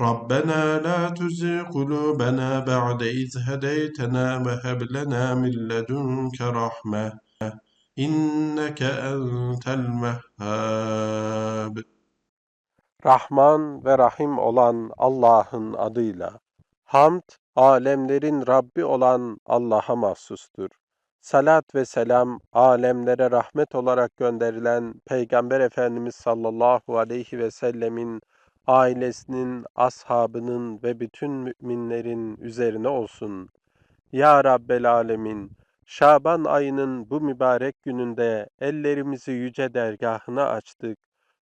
ربنا لا تزغ قلوبنا بعد إذ هديتنا وهب لنا من لدنك رحمة إنك أنت الوهاب Rahman ve Rahim olan Allah'ın adıyla. Hamd, alemlerin Rabbi olan Allah'a mahsustur. Salat ve selam, alemlere rahmet olarak gönderilen Peygamber Efendimiz sallallahu aleyhi ve sellemin ailesinin, ashabının ve bütün müminlerin üzerine olsun. Ya Rabbel Alemin, Şaban ayının bu mübarek gününde ellerimizi yüce dergahına açtık.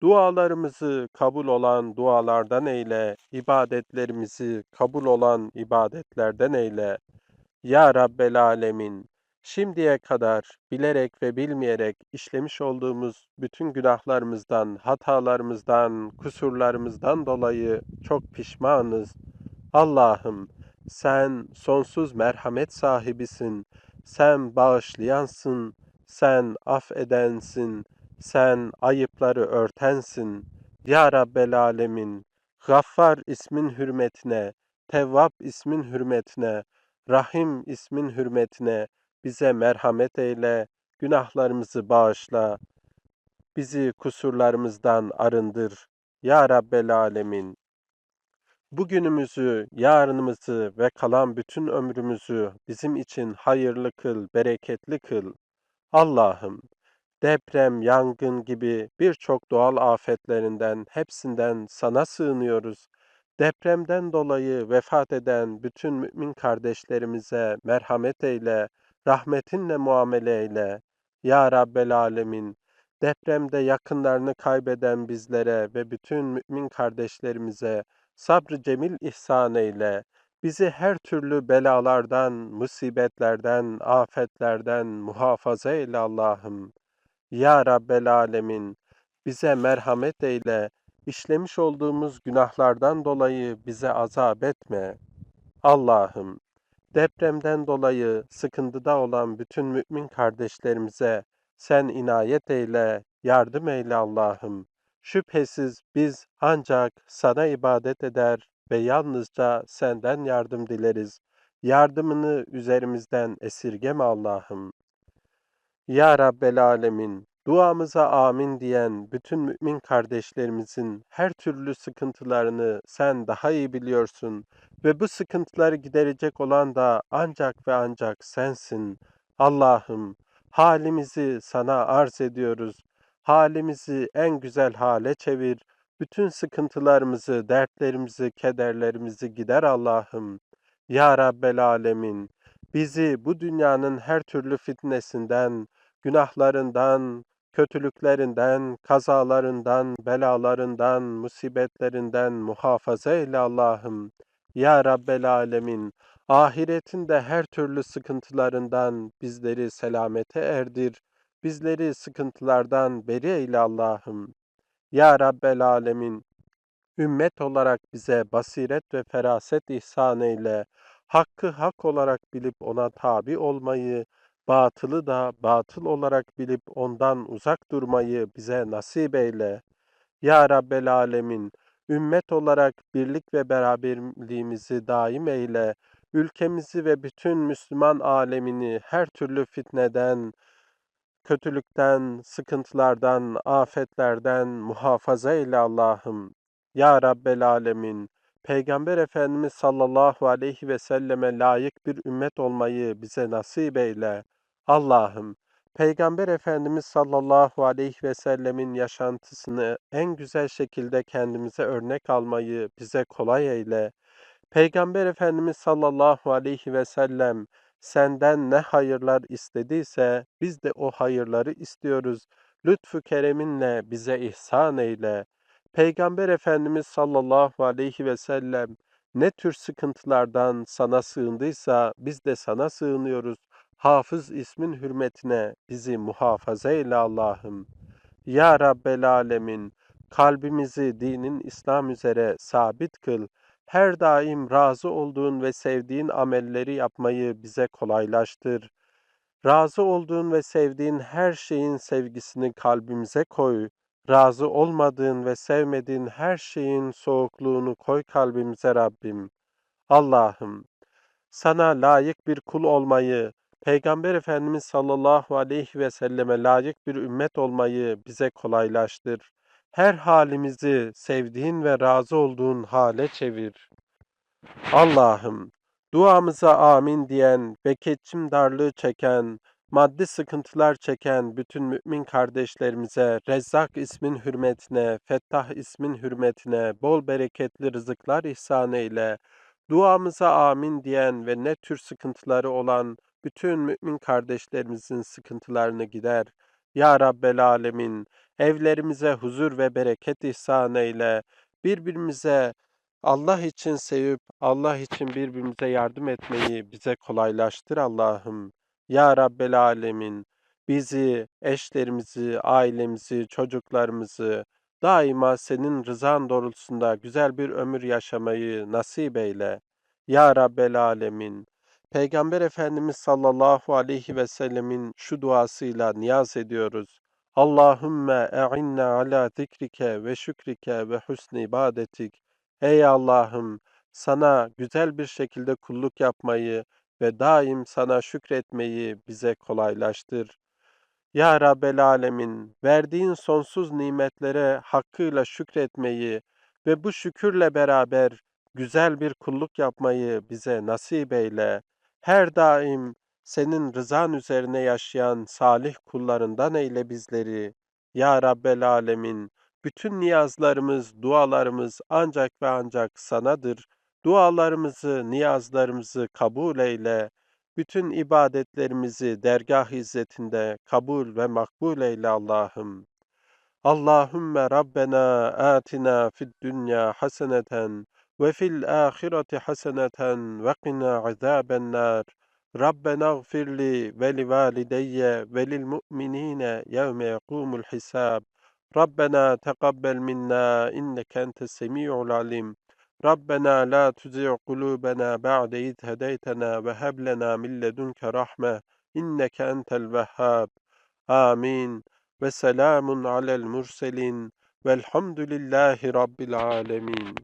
Dualarımızı kabul olan dualardan eyle, ibadetlerimizi kabul olan ibadetlerden eyle. Ya Rabbel Alemin, şimdiye kadar bilerek ve bilmeyerek işlemiş olduğumuz bütün günahlarımızdan, hatalarımızdan, kusurlarımızdan dolayı çok pişmanız. Allah'ım, sen sonsuz merhamet sahibisin, sen bağışlayansın, sen affedensin, sen ayıpları örtensin. Ya Rabbel Alemin, Gaffar ismin hürmetine, Tevvab ismin hürmetine, Rahim ismin hürmetine bize merhamet eyle, günahlarımızı bağışla, bizi kusurlarımızdan arındır. Ya Rabbel Alemin, bugünümüzü, yarınımızı ve kalan bütün ömrümüzü bizim için hayırlı kıl, bereketli kıl. Allah'ım, deprem, yangın gibi birçok doğal afetlerinden, hepsinden sana sığınıyoruz. Depremden dolayı vefat eden bütün mümin kardeşlerimize merhamet eyle, rahmetinle muamele eyle. Ya Rabbel Alemin, depremde yakınlarını kaybeden bizlere ve bütün mümin kardeşlerimize sabrı cemil ihsan eyle. Bizi her türlü belalardan, musibetlerden, afetlerden muhafaza eyle Allah'ım. Ya Rabbel Alemin, bize merhamet eyle, işlemiş olduğumuz günahlardan dolayı bize azap etme. Allah'ım, depremden dolayı sıkıntıda olan bütün mümin kardeşlerimize sen inayet eyle, yardım eyle Allah'ım. Şüphesiz biz ancak sana ibadet eder ve yalnızca senden yardım dileriz. Yardımını üzerimizden esirgeme Allah'ım. Ya Rabbel Alemin, duamıza amin diyen bütün mümin kardeşlerimizin her türlü sıkıntılarını sen daha iyi biliyorsun ve bu sıkıntıları giderecek olan da ancak ve ancak sensin. Allah'ım, halimizi sana arz ediyoruz. Halimizi en güzel hale çevir. Bütün sıkıntılarımızı, dertlerimizi, kederlerimizi gider Allah'ım. Ya Rabbel Alemin, bizi bu dünyanın her türlü fitnesinden, günahlarından, kötülüklerinden, kazalarından, belalarından, musibetlerinden muhafaza eyle Allah'ım. Ya Rabbel Alemin, ahiretin de her türlü sıkıntılarından bizleri selamete erdir. Bizleri sıkıntılardan beri eyle Allah'ım. Ya Rabbel Alemin, ümmet olarak bize basiret ve feraset ihsan eyle. Hakkı hak olarak bilip ona tabi olmayı, batılı da batıl olarak bilip ondan uzak durmayı bize nasip eyle. Ya Rabbel Alemin, ümmet olarak birlik ve beraberliğimizi daim eyle. Ülkemizi ve bütün Müslüman alemini her türlü fitneden, kötülükten, sıkıntılardan, afetlerden muhafaza eyle Allah'ım. Ya Rabbel Alemin, Peygamber Efendimiz sallallahu aleyhi ve selleme layık bir ümmet olmayı bize nasip eyle. Allah'ım, Peygamber Efendimiz sallallahu aleyhi ve sellemin yaşantısını en güzel şekilde kendimize örnek almayı bize kolay eyle. Peygamber Efendimiz sallallahu aleyhi ve sellem senden ne hayırlar istediyse biz de o hayırları istiyoruz. Lütfu kereminle bize ihsan eyle. Peygamber Efendimiz sallallahu aleyhi ve sellem ne tür sıkıntılardan sana sığındıysa biz de sana sığınıyoruz. Hafız ismin hürmetine bizi muhafaza eyle Allah'ım. Ya Rabbel Alemin, kalbimizi dinin İslam üzere sabit kıl. Her daim razı olduğun ve sevdiğin amelleri yapmayı bize kolaylaştır. Razı olduğun ve sevdiğin her şeyin sevgisini kalbimize koy. Razı olmadığın ve sevmediğin her şeyin soğukluğunu koy kalbimize Rabbim. Allah'ım, sana layık bir kul olmayı, Peygamber Efendimiz sallallahu aleyhi ve selleme layık bir ümmet olmayı bize kolaylaştır. Her halimizi sevdiğin ve razı olduğun hale çevir. Allah'ım, duamıza amin diyen ve keçim darlığı çeken, maddi sıkıntılar çeken bütün mümin kardeşlerimize Rezzak ismin hürmetine, Fettah ismin hürmetine bol bereketli rızıklar ihsan eyle. Duamıza amin diyen ve ne tür sıkıntıları olan bütün mümin kardeşlerimizin sıkıntılarını gider. Ya Rabbel Alemin, evlerimize huzur ve bereket ihsan eyle. Birbirimize Allah için sevip Allah için birbirimize yardım etmeyi bize kolaylaştır Allah'ım. Ya Rabbel Alemin, bizi, eşlerimizi, ailemizi, çocuklarımızı daima senin rızan doğrultusunda güzel bir ömür yaşamayı nasip eyle. Ya Rabbel Alemin, Peygamber Efendimiz sallallahu aleyhi ve sellemin şu duasıyla niyaz ediyoruz. Allahümme e'inna ala zikrike ve şükrike ve husni ibadetik. Ey Allah'ım, sana güzel bir şekilde kulluk yapmayı ve daim sana şükretmeyi bize kolaylaştır. Ya Rabbel Alemin, verdiğin sonsuz nimetlere hakkıyla şükretmeyi ve bu şükürle beraber güzel bir kulluk yapmayı bize nasip eyle. Her daim senin rızan üzerine yaşayan salih kullarından eyle bizleri. Ya Rabbel Alemin, bütün niyazlarımız, dualarımız ancak ve ancak sanadır. Dualarımızı, niyazlarımızı kabul eyle. Bütün ibadetlerimizi dergah izzetinde kabul ve makbul eyle Allah'ım. Allahümme Rabbena atina fid dünya haseneten وفي الآخرة حسنة وقنا عذاب النار. ربنا اغفر لي ولوالدي وللمؤمنين يوم يقوم الحساب. ربنا تقبل منا إنك أنت السميع العليم. ربنا لا تزع قلوبنا بعد إذ هديتنا وهب لنا من لدنك رحمة إنك أنت الوهاب. آمين. وسلام على المرسلين. والحمد لله رب العالمين.